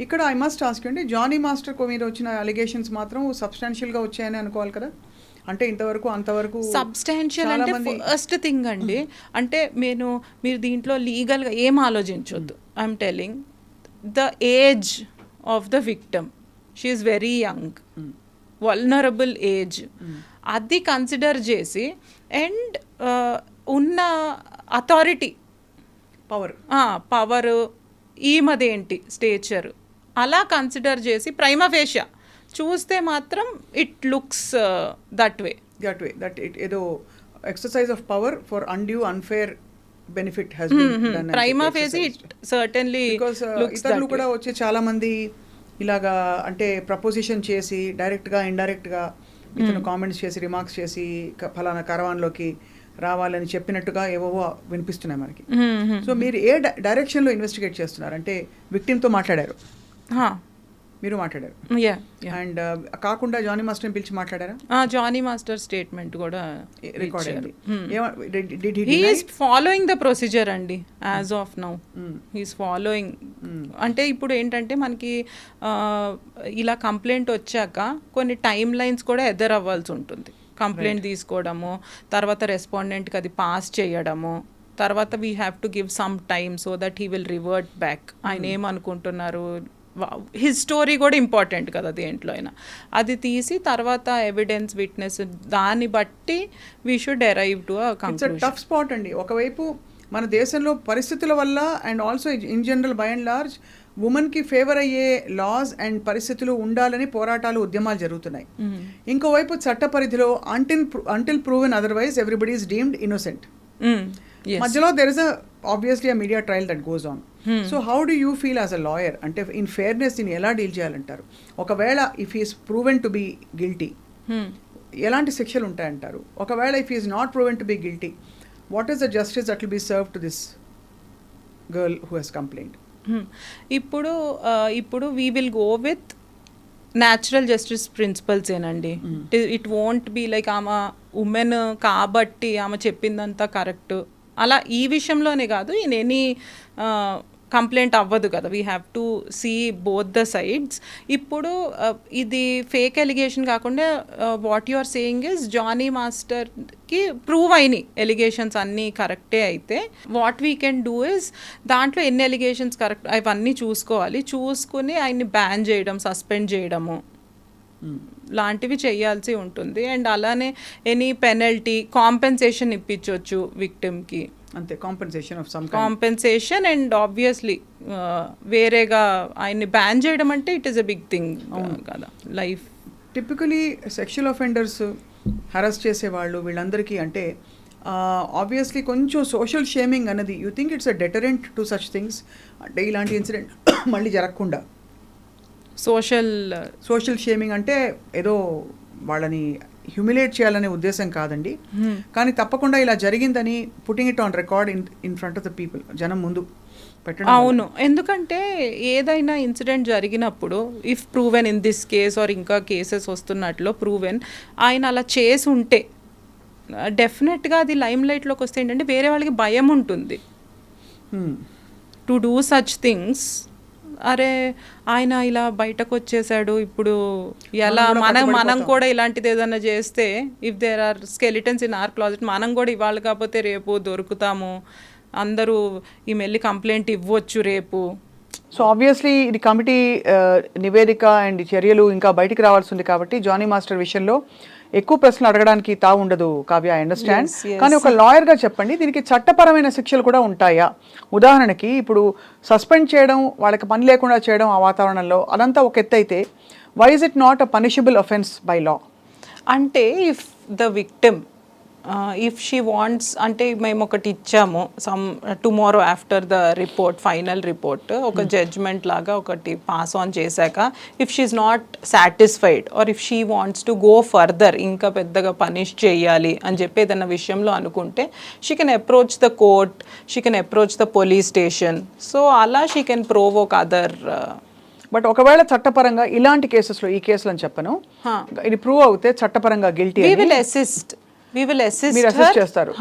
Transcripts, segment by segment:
ఇక్కడ I must ask అండి Jani master మీద వచ్చిన అలిగేషన్స్ మాత్రం substantial గా వచ్చాయని అనుకోవాలి కదా? అంటే ఇంతవరకు అంతవరకు సబ్స్టాన్షియల్ అంటే ఫస్ట్ థింగ్ అండి. అంటే నేను మీరు దీంట్లో లీగల్గా ఏం ఆలోచించొద్దు. I'm telling the age of the victim she's very young vulnerable age అది కన్సిడర్ చేసి అండ్ ఉన్న అథారిటీ పవర్ పవర్ ఈమదేంటి స్టేచర్? అలా కన్సిడర్ చేసి ప్రైమఫేషియా చూస్తే మాత్రం it looks that way that way that it ఏదో exercise of power for undue unfair benefit has prima facie it certainly because ఇతరులు కూడా వచ్చి చాలా మంది ఇలాగా అంటే ప్రపోజిషన్ చేసి డైరెక్ట్గా ఇండైరెక్ట్గా ఇతను కామెంట్స్ చేసి రిమార్క్స్ చేసి ఫలానా కరవాన్లోకి రావాలని చెప్పినట్టుగా ఏవో వినిపిస్తున్నాయి మనకి. సో మీరు ఏ డైరెక్షన్లో ఇన్వెస్టిగేట్ చేస్తున్నారు? అంటే victim తో మాట్లాడారు మీరు మాట్లాడారు. అండ్ కాకుండా జానీ మాస్టర్ పిలిచి మాట్లాడారా? జానీ మాస్టర్ స్టేట్మెంట్ కూడా రికార్డ్. అయింది. ఈస్ ఫాలోయింగ్ ద ప్రొసీజర్ అండి as of now. He's following అంటే ఇప్పుడు ఏంటంటే మనకి ఇలా కంప్లైంట్ వచ్చాక కొన్ని టైం లైన్స్ కూడా ఎదర్ అవ్వాల్సి ఉంటుంది. కంప్లైంట్ తీసుకోవడము తర్వాత రెస్పాండెంట్కి అది పాస్ చేయడము తర్వాత we have to give some time so that he will revert back ఆయన ఏమనుకుంటున్నారు? హిస్ స్టోరీ కూడా ఇంపార్టెంట్ కదా దేంట్లో అయినా. అది తీసి తర్వాత ఎవిడెన్స్ విట్నెస్ దాన్ని బట్టి we should arrive to tough spot అండి. ఒకవైపు మన దేశంలో పరిస్థితుల వల్ల and also in general by and large ఉమెన్కి ఫేవర్ అయ్యే లాస్ అండ్ పరిస్థితులు ఉండాలని పోరాటాలు ఉద్యమాలు జరుగుతున్నాయి. ఇంకోవైపు చట్ట పరిధిలో until until proven otherwise everybody is deemed innocent మధ్యలో there is obviously a media trial that goes on so how do you feel as a lawyer అంటే ఇన్ ఫేర్నెస్ దీన్ని ఎలా డీల్ చేయాలంటారు? ఒకవేళ if is proven to be guilty ఎలాంటి శిక్షలు ఉంటాయంటారు? ఒకవేళ if is not proven to be guilty what is the justice that will be serve to this girl who has complaint ఇప్పుడు ఆ, ఇప్పుడు we will go with natural justice principles ఏనండి. It won't be like ఆమె women కాబట్టి ఆమె చెప్పిందంతా correct అలా ఈ విషయంలోనే కాదు ఇన్ ఎనీ కంప్లైంట్ అవ్వదు కదా. We have to see both the sides ఇప్పుడు ఆ, ఇది ఫేక్ ఎలిగేషన్ కాకుండా what you are saying is Jani మాస్టర్కి ప్రూవ్ అయినాయి ఎలిగేషన్స్ అన్నీ కరెక్టే అయితే. What we can do is దాంట్లో ఎన్ని ఎలిగేషన్స్ కరెక్ట్ అవన్నీ చూసుకోవాలి. చూసుకుని ఆయన్ని బ్యాన్ చేయడం సస్పెండ్ చేయడము. లాంటివి చేయాల్సి ఉంటుంది. అండ్ అలానే ఎనీ పెనల్టీ కాంపెన్సేషన్ ఇప్పించవచ్చు విక్టిమ్కి అంతే compensation of some compensation and obviously వేరేగా ఆయన్ని బ్యాన్ చేయడం అంటే it is a big thing కదా life typically sexual offenders harass చేసేవాళ్ళు వీళ్ళందరికీ అంటే ఆబ్వియస్లీ కొంచెం సోషల్ షేమింగ్ అనేది you think it's a deterrent to such things అంటే ఇలాంటి ఇన్సిడెంట్ మళ్ళీ జరగకుండా. సోషల్ సోషల్ షేమింగ్ అంటే ఏదో వాళ్ళని హ్యూమిలేట్ చేయాలనే ఉద్దేశం కాదండి కానీ తప్పకుండా ఇలా జరిగిందని putting it on record in in front of the people జనం ముందు. అవును ఎందుకంటే ఏదైనా ఇన్సిడెంట్ జరిగినప్పుడు if proven in this case or ఇంకా కేసెస్ వస్తున్నట్లు ప్రూవెన్ ఆయన అలా చేసి ఉంటే డెఫినెట్గా అది లైమ్ లైట్లోకి వస్తే ఏంటంటే వేరే వాళ్ళకి భయం ఉంటుంది Hmm. To do such things అరే ఆయన ఇలా బయటకు వచ్చేసాడు ఇప్పుడు ఎలా మనం మనం. కూడా ఇలాంటిది ఏదైనా చేస్తే if there are skeletons in our closet మనం కూడా ఇవాళ కాకపోతే రేపు దొరుకుతాము అందరూ ఈ మెల్లి కంప్లైంట్ ఇవ్వచ్చు రేపు సో ఆబ్వియస్లీ ఇది కమిటీ నివేదిక అండ్ చర్యలు ఇంకా బయటికి రావాల్సి ఉంది కాబట్టి జానీ మాస్టర్ విషయంలో ఎక్కువ ప్రశ్నలు అడగడానికి తావు ఉండదు కావ్య ఐ అండర్స్టాండ్. కానీ ఒక లాయర్గా చెప్పండి దీనికి చట్టపరమైన శిక్షలు కూడా ఉంటాయా? ఉదాహరణకి ఇప్పుడు సస్పెండ్ చేయడం వాళ్ళకి పని లేకుండా చేయడం ఆ వాతావరణంలో అదంతా ఒక ఎత్తు అయితే why is it not a punishable offence by law అంటే if the victim if she wants అంటే మేము ఒకటి ఇచ్చాము. Some tomorrow after the report final report ఒక జడ్జ్మెంట్ లాగా ఒకటి పాస్ ఆన్ చేశాక if she's not satisfied or if she wants to go further ఇంకా పెద్దగా పనిష్ చేయాలి అని చెప్పి ఏదైనా విషయంలో అనుకుంటే she can approach the court she can approach the police station so అలా she can provoke other but ఒకవేళ చట్టపరంగా ఇలాంటి కేసెస్లో ఈ కేసులు అని చెప్పను ఇది ప్రూవ్ అవుతే చట్టపరంగా guilty will assist we will assist మీరు అసిస్ట్ చేస్తారు.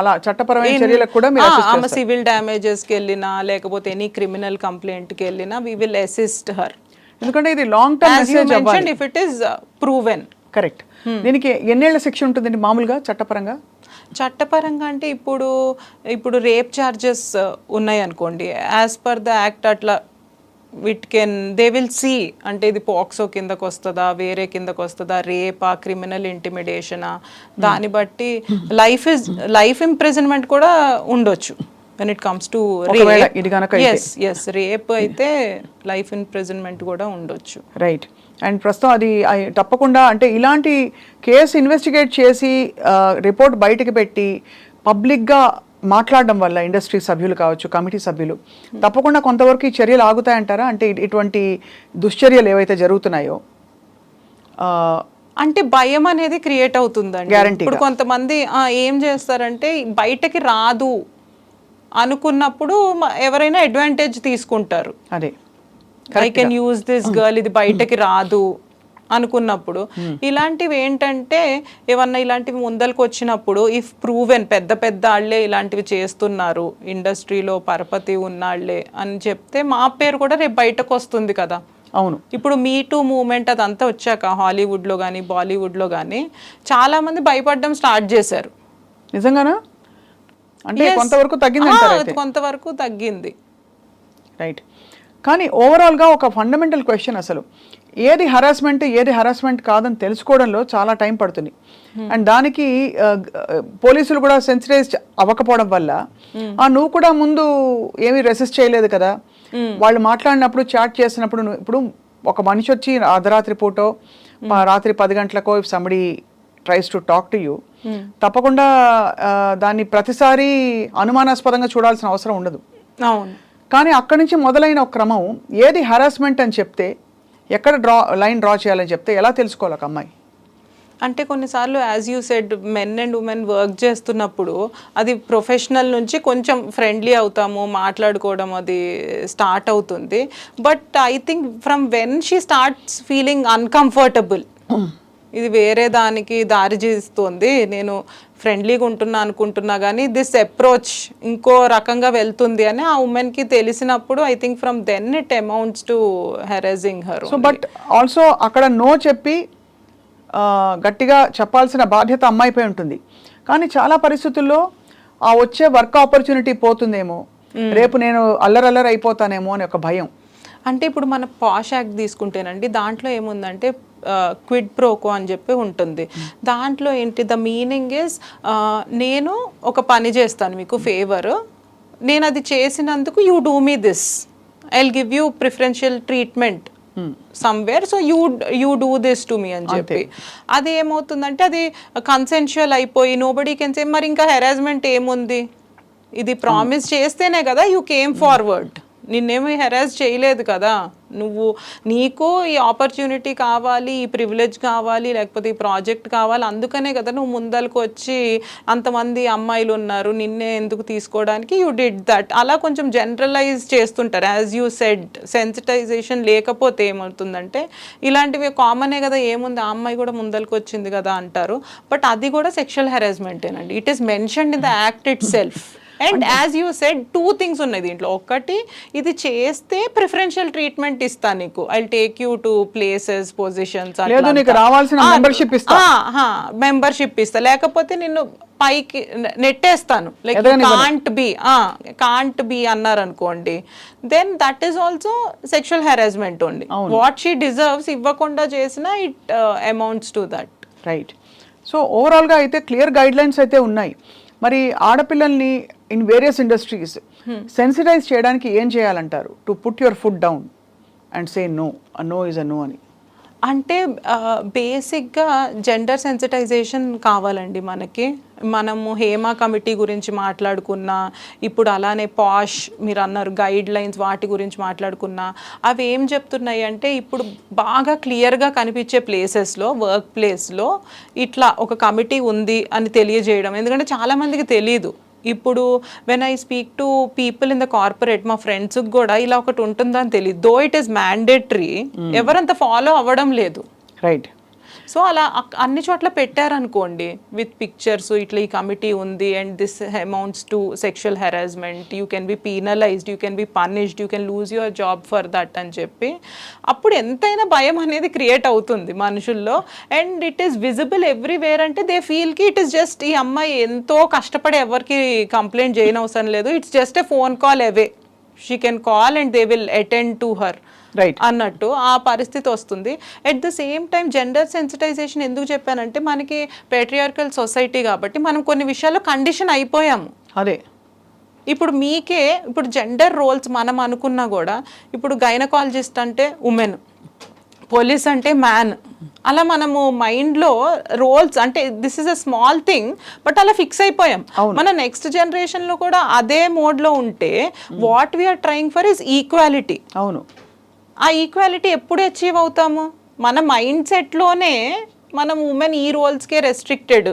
అలా చట్టపరమైన చర్యలకు కూడా మీరు ఆమె సివిల్ డ్యామేజెస్కి వెళ్ళినా లేకపోతే ఎనీ క్రిమినల్ కంప్లైంట్కి వెళ్ళినా వి విల్ అసిస్ట్ హర్ ఎందుకంటే ఇది లాంగ్ టర్మ్ మెసేజ్ అవ్వాలి. If it is proven correct దీనికి ఎన్నేళ్ళ శిక్ష ఉంటుందండి? మామూలుగా చట్టపరంగా? చట్టపరంగా అంటే ఇప్పుడు ఇప్పుడు రేప్ ఛార్జెస్ ఉన్నాయి అనుకోండి. యాజ్ పర్ ద యాక్ట్ అట్లా wit can they will see అంటే ఇది పోక్సో కిందకు వస్తుందా వేరే కిందకు వస్తుందా రేపా క్రిమినల్ ఇంటిమిడేషనా దాన్ని బట్టి లైఫ్ ఇస్ లైఫ్ ఇంప్రిజన్మెంట్ కూడా ఉండొచ్చు when it comes to. Yes yes rape అయితే. లైఫ్ ఇంప్రిజన్మెంట్ కూడా ఉండొచ్చు. రైట్ అండ్ ప్రస్తుతం అది అది తప్పకుండా అంటే ఇలాంటి కేసు ఇన్వెస్టిగేట్ చేసి రిపోర్ట్ బయటకు పెట్టి పబ్లిక్గా మాట్లాడడం వల్ల ఇండస్ట్రీ సభ్యులు కావచ్చు కమిటీ సభ్యులు తప్పకుండా కొంతవరకు ఈ చర్యలు ఆగుతాయంటారా? అంటే ఇటువంటి దుశ్చర్యలు ఏవైతే జరుగుతున్నాయో? అంటే భయం అనేది క్రియేట్ అవుతుందండి. ఇప్పుడు కొంతమంది ఏం చేస్తారంటే బయటకి రాదు అనుకున్నప్పుడు ఎవరైనా అడ్వాంటేజ్ తీసుకుంటారు. అదే. I can use this girl ఇది బయటకి రాదు. అనుకున్నప్పుడు ఇలాంటివి ఏంటంటే ఏమన్నా ఇలాంటివి ముందలకు వచ్చినప్పుడు ఇఫ్ ప్రూవెన్ పెద్ద పెద్ద వాళ్ళే ఇలాంటివి చేస్తున్నారు ఇండస్ట్రీలో పరపతి ఉన్నాళ్ళే అని చెప్తే మా పేరు కూడా రేపు బయటకు వస్తుంది కదా. అవును. ఇప్పుడు మీ టూ మూమెంట్ అదంతా వచ్చాక హాలీవుడ్లో కానీ బాలీవుడ్లో కానీ చాలా మంది భయపడడం స్టార్ట్ చేశారు. నిజంగానా? అంటే. కొంతవరకు తగ్గింది కొంతవరకు తగ్గింది. రైట్ కానీ ఓవరాల్గా ఒక ఫండమెంటల్ క్వశ్చన్ అసలు. ఏది హరాస్మెంట్ ఏది హరాస్మెంట్ కాదని తెలుసుకోవడంలో చాలా టైం పడుతుంది. అండ్ దానికి పోలీసులు కూడా సెన్సిటైజ్ అవ్వకపోవడం వల్ల ఆ నువ్వు కూడా ముందు ఏమీ రెసిస్ట్ చేయలేదు కదా? వాళ్ళు మాట్లాడినప్పుడు చాట్ చేసినప్పుడు ఇప్పుడు ఒక మనిషి వచ్చి అర్ధరాత్రి పూటో రాత్రి పది గంటలకో somebody tries to talk to you తప్పకుండా దాన్ని ప్రతిసారి అనుమానాస్పదంగా చూడాల్సిన అవసరం ఉండదు. కానీ అక్కడి నుంచి మొదలైన ఒక క్రమం ఏది హరాస్మెంట్ అని చెప్తే ఎక్కడ డ్రా లైన్ డ్రా చేయాలని చెప్తే ఎలా తెలుసుకోవాలి ఒక అమ్మాయి? అంటే కొన్నిసార్లు as you said men and women work చేస్తున్నప్పుడు అది ప్రొఫెషనల్ నుంచి కొంచెం ఫ్రెండ్లీ అవుతాము మాట్లాడుకోవడం అది స్టార్ట్ అవుతుంది. But I think from when she starts feeling uncomfortable ఇది వేరే దానికి దారి చేస్తుంది. నేను ఫ్రెండ్లీగా ఉంటున్నా అనుకుంటున్నా కానీ దిస్ అప్రోచ్ ఇంకో రకంగా వెళ్తుంది అని ఆ ఉమెన్కి తెలిసినప్పుడు I think from then it amounts to harassing her so but also అక్కడ నో చెప్పి గట్టిగా చెప్పాల్సిన బాధ్యత అమ్మాయిపై ఉంటుంది. కానీ చాలా పరిస్థితుల్లో ఆ వచ్చే వర్క్ ఆపర్చునిటీ పోతుందేమో. రేపు నేను అల్లరల్లరి అయిపోతానేమో అని ఒక భయం. అంటే ఇప్పుడు మన పాష్ యాక్ట్ తీసుకుంటేనండి దాంట్లో ఏముందంటే క్విడ్ ప్రోకో అని చెప్పి ఉంటుంది. దాంట్లో ఏంటి ద మీనింగ్ ఇస్ నేను ఒక పని చేస్తాను మీకు ఫేవర్ నేను అది చేసినందుకు you do me this I give you preferential treatment somewhere so you you do this to me అని చెప్పి. అది ఏమవుతుందంటే అది కన్సెన్షువల్ అయిపోయి నోబడీ కెన్ సే మరి ఇంకా హెరాస్మెంట్ ఏముంది? ఇది ప్రామిస్ చేస్తేనే కదా యూ కేమ్ ఫార్వర్డ్ నిన్నేమి హెరాస్ చేయలేదు కదా? నువ్వు నీకు ఈ ఆపర్చునిటీ కావాలి ఈ ప్రివిలేజ్ కావాలి లేకపోతే ఈ ప్రాజెక్ట్ కావాలి అందుకనే కదా నువ్వు ముందరకు వచ్చి అంతమంది అమ్మాయిలు ఉన్నారు నిన్నే ఎందుకు తీసుకోవడానికి? యూ డిడ్ దట్ అలా కొంచెం జనరలైజ్ చేస్తుంటారు. యాజ్ యూ సెడ్ సెన్సిటైజేషన్ లేకపోతే ఏమవుతుందంటే ఇలాంటివి కామనే కదా ఏముంది? ఆ అమ్మాయి కూడా ముందరకు వచ్చింది కదా అంటారు. బట్ అది కూడా sexual హెరాస్మెంటేనండి it is mentioned in the act itself and as you said two things ఉన్నాయి దీంట్లో. ఒకటి ఇది చేస్తే ప్రిఫరెన్షియల్ ట్రీట్మెంట్ ఇస్తా నీకు. I take you to places positions membership ఇస్తా. మెంబర్షిప్ ఇస్తా. లేకపోతే నిన్ను పైకి నెట్టేస్తాను. Like. Can't be can't be అన్నారు అనుకోండి then that is also sexual harassment only what she deserves ఇవ్వకుండా చేసిన it amounts to that right so ఓవరాల్గా అయితే క్లియర్ గైడ్ లైన్స్ అయితే ఉన్నాయి. మరి ఆడపిల్లల్ని ఇన్ వేరియస్ ఇండస్ట్రీస్ సెన్సిటైజ్ చేయడానికి ఏం చేయాలంటారు? To put your foot down and say no no is a no అని. అంటే బేసిక్గా జెండర్ సెన్సిటైజేషన్ కావాలండి మనకి. మనము హేమా కమిటీ గురించి మాట్లాడుకున్నా ఇప్పుడు అలానే పాష్ మీరు అన్నారు గైడ్ లైన్స్ వాటి గురించి మాట్లాడుకున్నా అవి ఏం చెప్తున్నాయి అంటే ఇప్పుడు బాగా క్లియర్గా కనిపించే ప్లేసెస్లో వర్క్ ప్లేస్లో ఇట్లా ఒక కమిటీ ఉంది అని తెలియజేయడం. ఎందుకంటే చాలామందికి తెలియదు ఇప్పుడు when I speak to people in the corporate మా ఫ్రెండ్స్కి కూడా ఇలా ఒకటి ఉంటుందని తెలియదు దో ఇట్ ఈస్ మ్యాండేటరీ ఎవరంత ఫాలో అవ్వడం లేదు. రైట్ సో అలా అన్ని చోట్ల పెట్టారనుకోండి విత్ పిక్చర్స్ ఇట్లా ఈ కమిటీ ఉంది and this amounts to sexual harassment you can be penalized you can be punished you can lose your job for that అని చెప్పి అప్పుడు ఎంతైనా భయం అనేది క్రియేట్ అవుతుంది మనుషుల్లో. And it is visible everywhere అంటే దే ఫీల్కి ఇట్ ఇస్ జస్ట్ ఈ అమ్మాయి ఎంతో కష్టపడి ఎవరికి కంప్లైంట్ చేయనవసరం లేదు it's just a phone call away she can call and they will attend to her అన్నట్టు ఆ పరిస్థితి వస్తుంది. At the same time gender sensitization ఎందుకు చెప్పానంటే మనకి పేట్రియార్కల్ సొసైటీ కాబట్టి మనం కొన్ని విషయాల్లో కండిషన్ అయిపోయాము. అదే. ఇప్పుడు మీకే ఇప్పుడు జెండర్ రోల్స్ మనం అనుకున్నా కూడా ఇప్పుడు గైనకాలజిస్ట్ అంటే ఉమెన్ పోలీస్ అంటే మ్యాన్ అలా మనము మైండ్లో రోల్స్ అంటే this is a small thing but అలా ఫిక్స్ అయిపోయాం. మన నెక్స్ట్ జనరేషన్లో కూడా అదే మోడ్లో ఉంటే what we're trying for is equality అవును. ఆ ఈక్వాలిటీ ఎప్పుడు అచీవ్ అవుతాము? మన మైండ్ సెట్లోనే మనం ఉమెన్ ఈ రోల్స్కే రెస్ట్రిక్టెడ్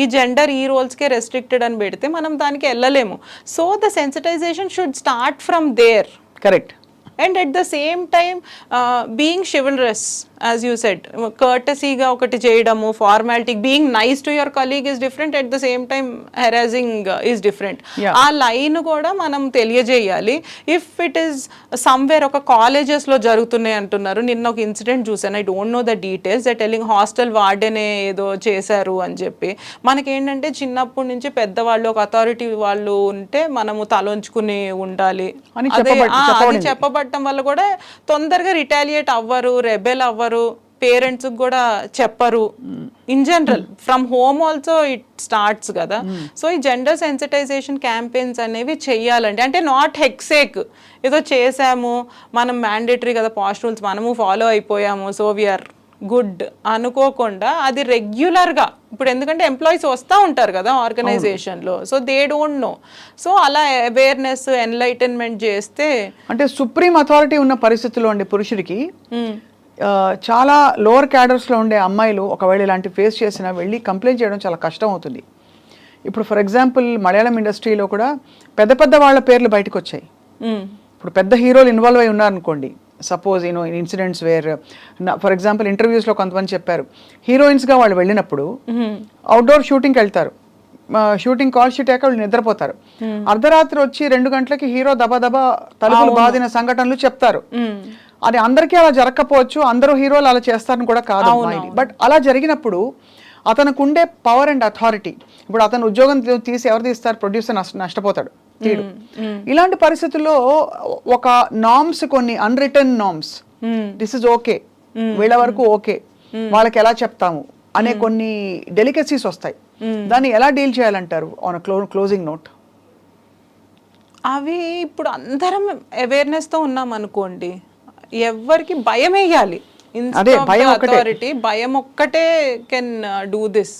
ఈ జెండర్ ఈ రోల్స్కే రెస్ట్రిక్టెడ్ అని పెడితే మనం దానికి వెళ్ళలేము. So the sensitization should start from there correct and at the same time being chivalrous as you said కర్టసీగా ఒకటి చేయడము formality being nice to your colleague is different at the same time harassing is different. ఆ line కూడా మనం తెలియజేయాలి. If it is somewhere ఒక కాలేజెస్లో జరుగుతున్నాయి అంటున్నారు నిన్న ఒక ఇన్సిడెంట్ చూసాను I don't know the details that telling hostel వార్డెనే ఏదో చేశారు అని చెప్పి. మనకేంటంటే చిన్నప్పటి నుంచి పెద్దవాళ్ళు ఒక అథారిటీ వాళ్ళు ఉంటే మనము తలొంచుకుని ఉండాలి. అని చెప్పబడి- చెప్పబడటం వల్ల కూడా తొందరగా రిటాలియేట్ అవ్వరు రెబెల్ అవ్వరు పేరెంట్స్ కూడా చెప్పరు. In general from home also it starts కదా. సో ఈ జెండర్ సెన్సిటైజేషన్ క్యాంపెయిన్స్ అనేవి చెయ్యాలండి అంటే నాట్ హెక్సేక్. ఏదో చేసాము మనం మ్యాండేటరీ కదా పాస్ట్ రూల్స్ మనము ఫాలో అయిపోయాము సో వీఆర్ గుడ్ అనుకోకుండా అది రెగ్యులర్గా. ఇప్పుడు ఎందుకంటే ఎంప్లాయీస్ వస్తూ ఉంటారు కదా ఆర్గనైజేషన్లో. So they don't know. So అలా అవేర్నెస్ ఎన్లైటన్మెంట్ చేస్తే అంటే సుప్రీం అథారిటీ ఉన్న పరిస్థితుల్లో అండి పురుషుడికి చాలా లోవర్ క్యాడర్స్లో ఉండే అమ్మాయిలు ఒకవేళ ఇలాంటి ఫేస్ చేసినా వెళ్ళి కంప్లైంట్ చేయడం చాలా కష్టం అవుతుంది. ఇప్పుడు ఫర్ ఎగ్జాంపుల్ మలయాళం ఇండస్ట్రీలో కూడా పెద్ద పెద్ద వాళ్ళ పేర్లు బయటకు వచ్చాయి. ఇప్పుడు పెద్ద హీరోలు ఇన్వాల్వ్ అయి ఉన్నారనుకోండి suppose you know incidents where for example ఇంటర్వ్యూస్లో కొంతమంది చెప్పారు హీరోయిన్స్గా వాళ్ళు వెళ్ళినప్పుడు. అవుట్డోర్ షూటింగ్కి వెళ్తారు షూటింగ్ కాల్ షీట్ అయ్యాక వాళ్ళు నిద్రపోతారు. అర్ధరాత్రి వచ్చి రెండు గంటలకి హీరో దబా దబా తలుపులు బాదిన సంఘటనలు చెప్తారు. అది అందరికీ అలా జరగకపోవచ్చు అందరూ హీరోలు అలా చేస్తారని కూడా కాదు బట్ అలా జరిగినప్పుడు అతనికి ఉండే పవర్ అండ్ అథారిటీ ఇప్పుడు అతను ఉద్యోగం తీసి ఎవరు తీస్తారు ప్రొడ్యూసర్ నష్టపోతాడు. తీడు. ఇలాంటి పరిస్థితుల్లో ఒక నామ్స్ కొన్ని unwritten norms. This is okay వీళ్ళ వరకు ఓకే వాళ్ళకి ఎలా చెప్తాము అనే కొన్ని డెలికసీస్ వస్తాయి. దాన్ని ఎలా డీల్ చేయాలంటారు ఆన్ క్లో క్లోజింగ్ నోట్ అవి ఇప్పుడు అందరం awareness తో ఉన్నాం అనుకోండి ఎవరికి భయం వేయాలి భయం ఒక్కటే కెన్ డూ దిస్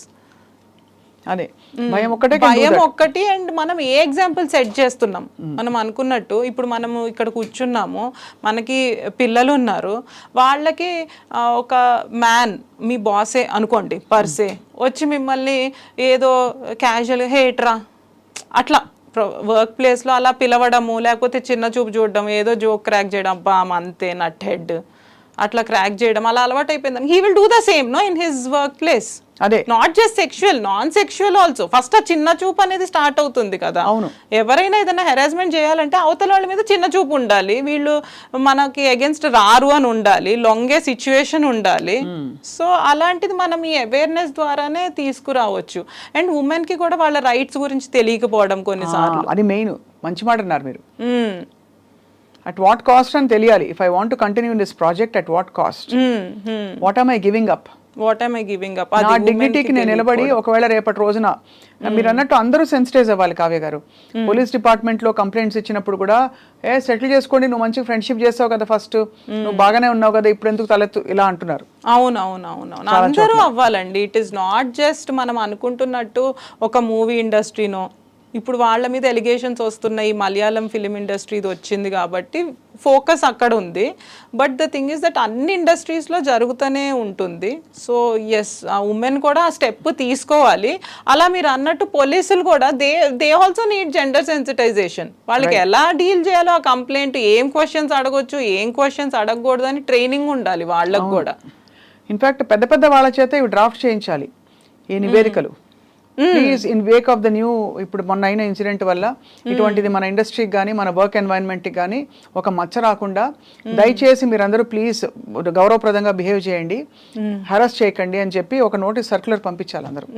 అదే. భయం ఒక్కటే భయం. ఒక్కటి అండ్ మనం ఏ ఎగ్జాంపుల్ సెట్ చేస్తున్నాం? మనం అనుకున్నట్టు ఇప్పుడు మనము ఇక్కడ కూర్చున్నాము మనకి పిల్లలు ఉన్నారు వాళ్ళకి ఒక మ్యాన్ మీ బాసే అనుకోండి పర్సే వచ్చి మిమ్మల్ని ఏదో క్యాజువల్ హేట్రా అట్లా వర్క్ ప్లేస్లో అలా పిలవడము లేకపోతే చిన్న చూపు చూడడం ఏదో జోక్ క్రాక్ చేయడం అబ్బా అంతే నట్ హెడ్ అట్లా క్రాక్ చేయడం అలా అలవాటు అయిపోయింది he will do the same no in his workplace అదే. Not just sexual non sexual also first ఆ చిన్న చూపు అనేది స్టార్ట్ అవుతుంది కదా. అవును. ఎవరైనా ఏదైనా హెరాస్మెంట్ చేయాలంటే అవతల వాళ్ళ మీద చిన్న చూపు ఉండాలి. వీళ్ళు మనకి అగేన్స్ట్ రారు అని ఉండాలి. లొంగే సిచ్యువేషన్ ఉండాలి. సో అలాంటిది మనం ఈ అవేర్నెస్ ద్వారానే తీసుకురావచ్చు. అండ్ ఉమెన్కి కూడా వాళ్ళ రైట్స్ గురించి తెలియకపోవడం కొన్నిసార్లు. అది మెయిన్ మంచి మాట అన్నారు మీరు. అట్ వాట్ కాస్ట్ అని తెలియాలి. If I want continue this project at what cost. What am I giving up what I'm I giving up నా డిగ్నిటీకి నేను నిలబడి ఒకవేళ రేపటి రోజున మీరు అన్నట్టు అందరూ సెన్సిటైజ్ అవ్వాలి కావ్య గారు. పోలీస్ డిపార్ట్మెంట్లో కంప్లైంట్స్ ఇచ్చినప్పుడు కూడా ఏ సెటిల్ చేసుకోండి నువ్వు మంచి ఫ్రెండ్షిప్ చేస్తావు కదా ఫస్ట్ నువ్వు బాగానే ఉన్నావు కదా ఇప్పుడు ఎందుకు తలెత్తు? ఇలా అంటున్నారు. అవును అవును అవును అవును. అందరూ అవ్వాలండి. ఇట్ ఈస్ నాట్ జస్ట్ మనం అనుకుంటున్నట్టు ఒక మూవీ ఇండస్ట్రీనో ఇప్పుడు వాళ్ళ మీద ఎలిగేషన్స్ వస్తున్నాయి మలయాళం ఫిలిం ఇండస్ట్రీది వచ్చింది కాబట్టి ఫోకస్ అక్కడ ఉంది. But the thing is that అన్ని ఇండస్ట్రీస్లో జరుగుతూనే ఉంటుంది. సో ఎస్ ఆ ఉమెన్ కూడా ఆ స్టెప్ తీసుకోవాలి. అలా మీరు అన్నట్టు పోలీసులు కూడా they they also need gender sensitization వాళ్ళకి ఎలా డీల్ చేయాలో ఆ కంప్లైంట్ ఏం క్వశ్చన్స్ అడగొచ్చు ఏం క్వశ్చన్స్ అడగకూడదు అని ట్రైనింగ్ ఉండాలి వాళ్ళకు కూడా. ఇన్ఫాక్ట్ పెద్ద పెద్ద వాళ్ళ చేత ఇవి డ్రాఫ్ట్ చేయించాలి. ఈ నివేదికలు. Please in wake of the new ఇప్పుడు మొన్న అయిన ఇన్సిడెంట్ వల్ల ఇటువంటిది మన ఇండస్ట్రీకి కానీ మన వర్క్ ఎన్వైరన్మెంట్కి కానీ ఒక మచ్చ రాకుండా దయచేసి మీరందరూ ప్లీజ్ గౌరవప్రదంగా బిహేవ్ చేయండి. హరాస్ చేయకండి అని చెప్పి ఒక నోటీస్ సర్క్యులర్ పంపించాలి అందరూ.